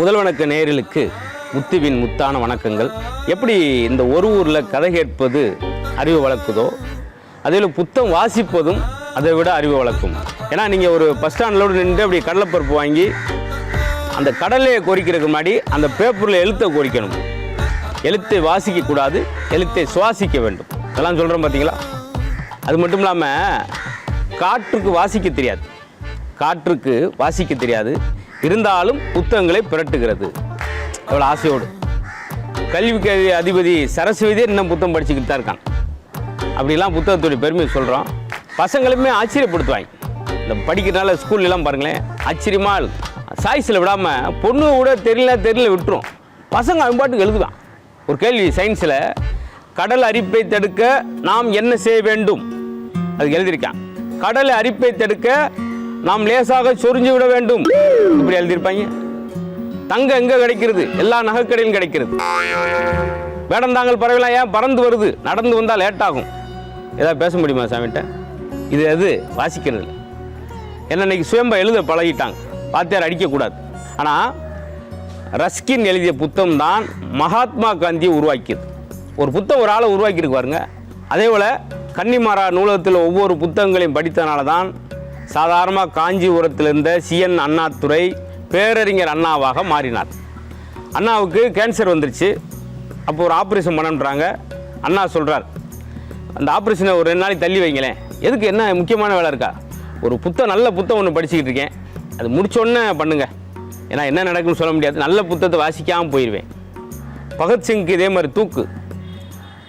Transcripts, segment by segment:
முதல் வணக்க நேரலுக்கு முத்துவின் முத்தான வணக்கங்கள். எப்படி இந்த ஒரு ஊரில் கதை கேட்பது அறிவு வளர்க்குதோ அதில் புத்தம் வாசிப்பதும் அதை விட அறிவு வளர்க்கும். ஏன்னா நீங்கள் ஒரு பஸ் ஸ்டாண்டில் நின்று அப்படி கடலைப்பருப்பு வாங்கி அந்த கடலையை கோரிக்கிறதுக்கு முன்னாடி அந்த பேப்பரில் எழுத்தை கோரிக்கணும் எழுத்தை வாசிக்கக்கூடாது எழுத்தை சுவாசிக்க வேண்டும். இதெல்லாம் சொல்கிறோம் பார்த்தீங்களா அது மட்டும் இல்லாமல் காற்றுக்கு வாசிக்க தெரியாது. காற்றுக்கு வாசிக்க தெரியாது. இருந்தாலும் புத்தகங்களை புரட்டுகிறது. அவ்வளோ ஆசையோடு. கல்வி அதிபதி சரஸ்வதியே இன்னும் புத்தகம் படிச்சுக்கிட்டு தான் இருக்கான். அப்படிலாம் புத்தகத்துடைய பெருமை சொல்கிறோம் பசங்களுமே ஆச்சரியப்படுத்துவாங்க. இந்த படிக்கிறனால ஸ்கூல்லாம் பாருங்களேன் ஆச்சரியமாக சாய்ஸில் விடாமல் பொண்ணு கூட தெரியல தெரியல விட்டுரும். பசங்க அவன் பாட்டுக்கு எழுதுவான். ஒரு கேள்வி சயின்ஸில் கடல் அரிப்பை தடுக்க நாம் என்ன செய்ய வேண்டும்? அதுக்கு எழுதியிருக்கான். கடல் அரிப்பை தடுக்க நாம் லேசாக சொரிஞ்சு விட வேண்டும். இப்படி எழுதியிருப்பாங்க. தங்கம் எங்கே கிடைக்கிறது? எல்லா நகைக்கடையிலும் கிடைக்கிறது. வேடந்தாங்கல் பறவைலாம் ஏன் பறந்து வருது? நடந்து வந்தால் லேட் ஆகும். ஏதாவது பேச முடியுமா சாமிகிட்ட இது அது வாசிக்கிறது இல்லை. என்ன இன்னைக்கு சுயம்பா எழுத பழகிட்டாங்க. வாத்தியார் அடிக்கக்கூடாது. ஆனால் ரஸ்கின் எழுதிய புத்தகம் தான் மகாத்மா காந்தியை உருவாக்கியது. ஒரு புத்தகம் ஒரு ஆளை உருவாக்கியிருக்கு பாருங்க. அதே போல் கன்னிமாரா நூலகத்தில் ஒவ்வொரு புத்தகங்களையும் படித்தனால தான் சாதாரணமாக காஞ்சிபுரத்தில் இருந்த சிஎன் அண்ணாதுரை பேரறிஞர் அண்ணாவாக மாறினார். அண்ணாவுக்கு கேன்சர் வந்துருச்சு. அப்போ ஒரு ஆப்ரேஷன் பண்ணன்றாங்க அண்ணா சொல்கிறார் அந்த ஆப்ரேஷனை ஒரு ரெண்டு நாளைக்கு தள்ளி வைங்களேன். எதுக்கு என்ன முக்கியமான வேலை இருக்கா? ஒரு புத்தகம் நல்ல புத்தகம் ஒன்று படிச்சுக்கிட்டு இருக்கேன். அது முடிச்சோடனே பண்ணுங்க. ஏன்னா என்ன நடக்குன்னு சொல்ல முடியாது. நல்ல புத்தகத்தை வாசிக்காமல் போயிடுவேன் பகத்சிங்க்கு இதே மாதிரி தூக்கு.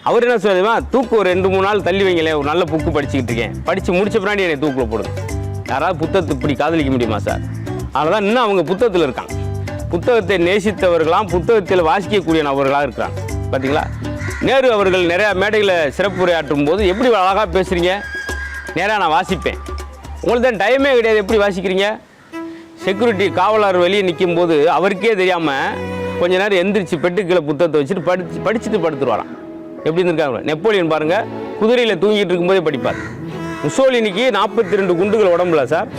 அவர் என்ன சொல்லுவா தூக்கு ஒரு ரெண்டு மூணு நாள் தள்ளி வைங்களேன். ஒரு நல்ல புக்கு படிச்சுக்கிட்டு இருக்கேன். படித்து முடிச்ச பின்னாடி என்னை தூக்கில் போடுங்க. யாராவது புத்தகத்தை இப்படி காதலிக்க முடியுமா சார்? அதனால தான் இன்னும் அவங்க புத்தகத்தில் இருக்காங்க. புத்தகத்தை நேசித்தவர்களாம் புத்தகத்தில் வாசிக்கக்கூடிய நபர்களாக இருக்கிறாங்க. பார்த்தீங்களா நேரு அவர்கள் நிறையா மேடையில் சிறப்புரையாற்றும் போது எப்படி அழகாக பேசுகிறீங்க நேராக நான் வாசிப்பேன். உங்களுக்கு தான் டைமே கிடையாது. எப்படி வாசிக்கிறீங்க? செக்யூரிட்டி காவலர் வெளியே நிற்கும் போது அவருக்கே தெரியாமல் கொஞ்ச நேரம் எந்திரிச்சு பெட்டுக்கீழே புத்தகத்தை வச்சுட்டு படிச்சு படிச்சுட்டு படுத்துருவாராம் எப்படி இருந்திருக்காங்க? நெப்போலியன் பாருங்கள் குதிரையில் தூங்கிட்டு இருக்கும்போதே படிப்பார். முசோலினிக்கு நாற்பத்தி ரெண்டு குண்டுகள் உடம்புல சார்.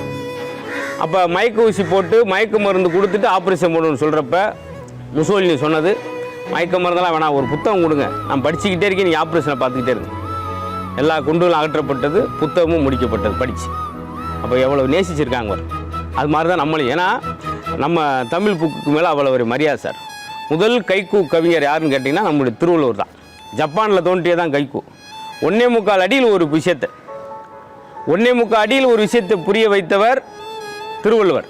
அப்போ மயக்க ஊசி போட்டு மயக்க மருந்து கொடுத்துட்டு ஆப்ரேஷன் போடணும்னு சொல்கிறப்ப முசோலினி சொன்னது மயக்க மருந்தெல்லாம் வேணாம் ஒரு புத்தகம் கொடுங்க. நான் படிச்சுக்கிட்டே இருக்கேன் நீங்கள் ஆப்ரேஷனை பார்த்துக்கிட்டே இருக்கேன் எல்லா குண்டுகளும் அகற்றப்பட்டது புத்தகமும் முடிக்கப்பட்டது படித்து அப்போ எவ்வளோ நேசிச்சிருக்காங்க அவர் அது மாதிரி தான் நம்மளும். ஏன்னா நம்ம தமிழ் புக்குக்கு மேலே அவ்வளோ ஒரு மரியாதை சார். முதல் கைக்கூ கவிஞர் யாருன்னு கேட்டிங்கன்னா நம்முடைய திருவள்ளுவர் தான். ஜப்பானில் தோன்றியதான் கைக்கூ ஒன்னே முக்கால் அடியில் ஒரு விஷயத்தை ஒன்னே முக்கால் அடியில் ஒரு விஷயத்தை புரிய வைத்தவர் திருவள்ளுவர்.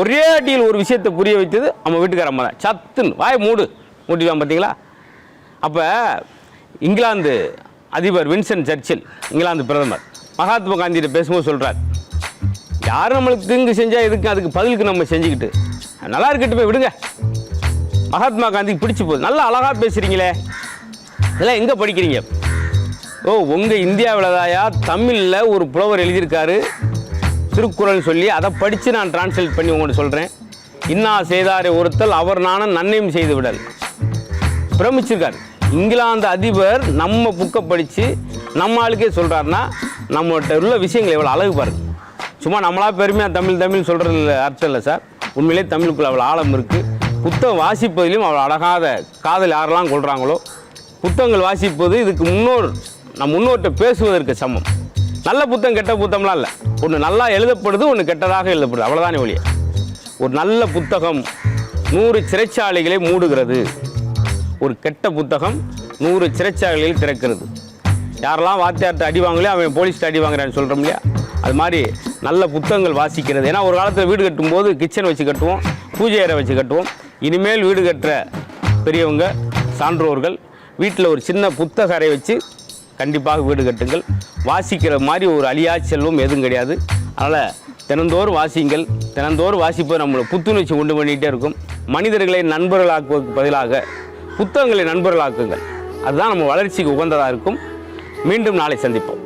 ஒரே அடியில் ஒரு விஷயத்தை புரிய வைத்தது நம்ம வீட்டுக்கார அம்மா தான். சத்துன்னு வாய் மூடு. மூட்டிடுவான் பார்த்தீங்களா? அப்போ இங்கிலாந்து அதிபர் வின்சென்ட் சர்ச்சில் இங்கிலாந்து பிரதமர் மகாத்மா காந்திகிட்ட பேசும்போது சொல்கிறார் யார் நம்மளுக்கு தீங்கு செஞ்சால் எதுக்கு? அதுக்கு பதிலுக்கு நம்ம செஞ்சுக்கிட்டு. நல்லா இருக்கட்டும் போய் விடுங்க. மகாத்மா காந்திக்கு பிடிச்சி போகுது. நல்லா அழகாக பேசுகிறீங்களே இதெல்லாம் எங்கே படிக்கிறீங்க? ஓ உங்கள் இந்தியாவில் தாயா தமிழில் ஒரு புலவர் எழுதியிருக்காரு. திருக்குறள் சொல்லி அதை படித்து நான் டிரான்ஸ்லேட் பண்ணி உங்கள்கிட்ட சொல்கிறேன் இன்னா செய்தாரை ஒருத்தல் அவர் நானும் நன்மையும் செய்து விடல் பிரமிச்சிருக்கார். இங்கிலாந்து அதிபர் நம்ம புக்கை படித்து நம்ம ஆளுக்கே சொல்கிறாருன்னா நம்மகிட்ட உள்ள விஷயங்கள் எவ்வளோ அழகு பாருங்க. சும்மா நம்மளா பெருமையாக தமிழ் தமிழ் சொல்கிறதுல அர்த்தம் இல்லை சார். உண்மையிலே தமிழுக்குள்ள அவ்வளோ ஆழம் இருக்குது புத்தகம் வாசிப்பதிலும் அவ்வளோ அழகாத காதல் யாரெல்லாம் கொள்கிறாங்களோ புத்தகங்கள் வாசிப்பது இதுக்கு முன்னோர் நம் முன்னோர்கிட்ட பேசுவதற்கு சமம். நல்ல புத்தகம் கெட்ட புத்தம்லாம் இல்லை. ஒன்று நல்லா எழுதப்படுது ஒன்று கெட்டதாக எழுதப்படுது. அவ்வளோதானே ஒழிய. ஒரு நல்ல புத்தகம் நூறு சிறைச்சாலைகளை மூடுகிறது. ஒரு கெட்ட புத்தகம் நூறு சிறைச்சாலைகளில் திறக்கிறது. யாரெல்லாம் வாத்தியார்ட்ட அடி வாங்கலையோ அவன் போலீஸ்ட்டு அடி வாங்குறான்னு சொல்கிறோம் இல்லையா? அது மாதிரி நல்ல புத்தகங்கள் வாசிக்கிறது. ஏன்னா ஒரு காலத்தில் வீடு கட்டும்போது கிச்சன் வச்சு கட்டுவோம் பூஜை அறை வச்சு கட்டுவோம். இனிமேல் வீடு கட்டுற பெரியவங்க சான்றோர்கள் வீட்டில் ஒரு சின்ன புத்தக அறை வச்சு கண்டிப்பாக வீடு கட்டுங்கள். வாசிக்கிற மாதிரி ஒரு அழியா செல்வம் எதுவும் கிடையாது. அதனால் தினந்தோறும் வாசிங்கள். தினந்தோறும் வாசிப்பது நம்மளை புத்துணர்ச்சி உண்டு பண்ணிகிட்டே இருக்கும். மனிதர்களை நண்பர்களாக்குவதற்கு பதிலாக புத்தகங்களை நண்பர்களாக்குங்கள். அதுதான் நம்ம வளர்ச்சிக்கு உகந்ததாக இருக்கும். மீண்டும் நாளை சந்திப்போம்.